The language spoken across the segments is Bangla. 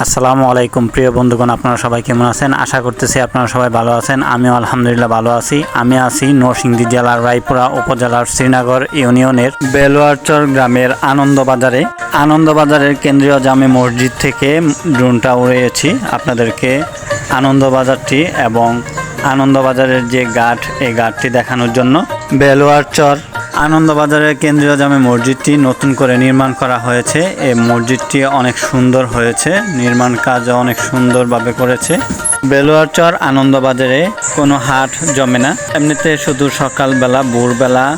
আসসালামু আলাইকুম, প্রিয় বন্ধুগণ, আপনারা সবাই কেমন আছেন? আশা করতেছি আপনারা সবাই ভালো আছেন। আমিও আলহামদুলিল্লাহ ভালো আছি। আমি আছি নরসিংদী জেলার রায়পুরা উপজেলার শ্রীনগর ইউনিয়নের বেলোয়ারচর গ্রামের আনন্দবাজারে। আনন্দবাজারের কেন্দ্রীয় জামে মসজিদ থেকে ড্রোনটা উড়িয়েছি আপনাদেরকে। আনন্দবাজারটি এবং আনন্দবাজারের যে ঘাট, এই ঘাটটি দেখানোর জন্য। বেলোয়ারচর আনন্দবাজারের কেন্দ্রীয় জামে মসজিদটি নতুন করে নির্মাণ করা হয়েছে। এই মসজিদটি অনেক সুন্দর হয়েছে। নির্মাণ কাজ অনেক সুন্দরভাবে করেছে। বেলোয়ারচর আনন্দবাজারে কোনো হাট জমে না। এমনিতে শুধু সকালবেলা, ভোরবেলা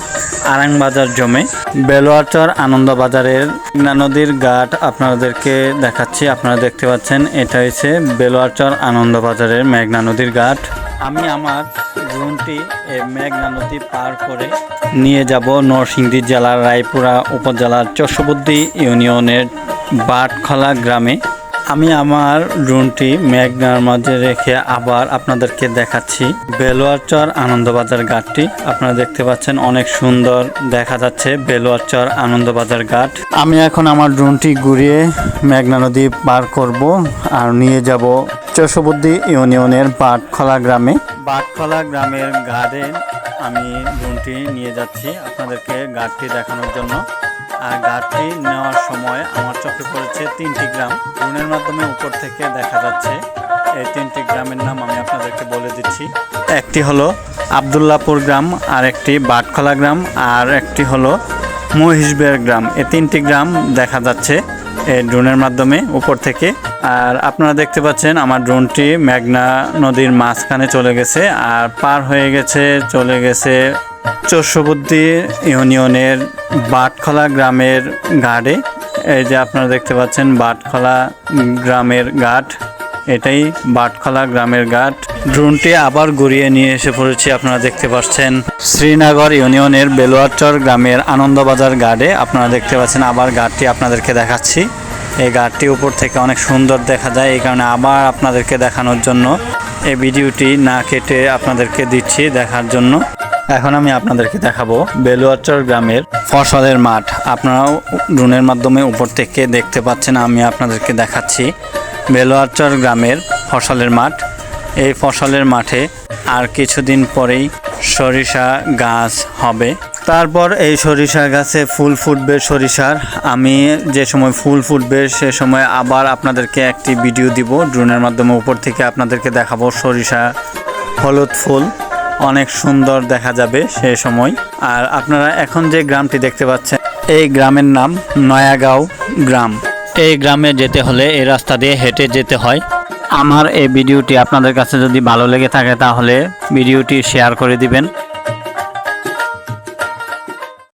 আরাংবাজার জমে। বেলোয়ারচর আনন্দবাজারের মেঘনা নদীর ঘাট আপনাদেরকে দেখাচ্ছি। আপনারা দেখতে পাচ্ছেন, এটা হচ্ছে বেলোয়ারচর আনন্দবাজারের মেঘনা নদীর ঘাট। আমি আমার এই মেঘনা নদী পার করে নিয়ে যাব নরসিংদী জেলার রায়পুরা উপজেলার চশবুদ্দি ইউনিয়নের বাটখলা গ্রামে। আমি আমার ড্রোনটি মেঘনার মাঝে রেখে আবার আপনাদেরকে দেখাচ্ছি। বেলোয়ারচর আনন্দবাজার ঘাটটি আপনারা দেখতে পাচ্ছেন অনেক সুন্দর দেখা যাচ্ছে বেলোয়ারচর আনন্দবাজার ঘাট। আমি এখন আমার ড্রোনটি ঘুরিয়ে মেঘনা নদী পার করব আর নিয়ে যাব চশবুদ্দি ইউনিয়নের বাটখলা গ্রামে। বাটখলা গ্রামের গার্ডেন আমি ড্রোনটি নিয়ে যাচ্ছি আপনাদেরকে ঘাটটি দেখানোর জন্য। আর ঘাটটি নেওয়ার সময় আমার চোখে পড়েছে তিনটি গ্রাম। ড্রোনের মাধ্যমে উপর থেকে দেখা যাচ্ছে এই তিনটি গ্রামের নাম আমি আপনাদেরকে বলে দিচ্ছি। একটি হলো আবদুল্লাপুর গ্রাম আর একটি বাটখলা গ্রাম, আর একটি হলো মহিষবের গ্রাম। এই তিনটি গ্রাম দেখা যাচ্ছে। ড্রোনের মাধ্যমে উপর থেকে। আর আপনারা দেখতে পাচ্ছেন, আমার ড্রোনটি মেঘনা নদীর মাঝখানে চলে গেছে, আর পার হয়ে গেছে, চলে গেছে চর্ষবুদ্ধি ইউনিয়নের বাটখলা গ্রামের ঘাটে। এই যে আপনারা দেখতে পাচ্ছেন, বাটখলা গ্রামের ঘাট। এটাই বাটখলা গ্রামের ঘাট। ড্রোনটি আবার ঘুরিয়ে নিয়ে এসে পড়েছি, আপনারা দেখতে পাচ্ছেন। শ্রীনগর ইউনিয়নের বেলোয়ারচর গ্রামের আনন্দবাজার ঘাটে আপনারা দেখতে পাচ্ছেন, আবার ঘাটটি আপনাদেরকে দেখাচ্ছি। এই ঘাটটি উপর থেকে অনেক সুন্দর দেখা যায়, এই কারণে আবার আপনাদেরকে দেখানোর জন্য এই ভিডিওটি না কেটে আপনাদেরকে দিচ্ছি দেখার জন্য। এখন আমি আপনাদেরকে দেখাবো বেলুয়ারচর গ্রামের ফসলের মাঠ। আপনারাও ড্রোনের মাধ্যমে উপর থেকে দেখতে পাচ্ছেন, আমি আপনাদেরকে দেখাচ্ছি। বেলুয়ারচর গ্রামের ফসলের মাঠ। এই ফসলের মাঠে আর কিছুদিন পরেই সরিষা গাছ হবে। তারপর এই সরিষা গাছে ফুল ফুটবে সরিষার। আমি যে সময় ফুল ফুটবে সে সময় আবার আপনাদেরকে একটি ভিডিও দিব। ড্রোনের মাধ্যমে উপর থেকে আপনাদেরকে দেখাবো সরিষা হলুদ ফুল। অনেক সুন্দর দেখা যাবে সে সময়। আর আপনারা এখন যে গ্রামটি দেখতে পাচ্ছেন, এই গ্রামের নাম নয়াগাঁও গ্রাম। এই গ্রামে যেতে হলে এই রাস্তা দিয়ে হেঁটে যেতে হয়। আমার এই ভিডিওটি আপনাদের কাছে যদি ভালো লেগে থাকে তাহলে ভিডিওটি শেয়ার করে দিবেন।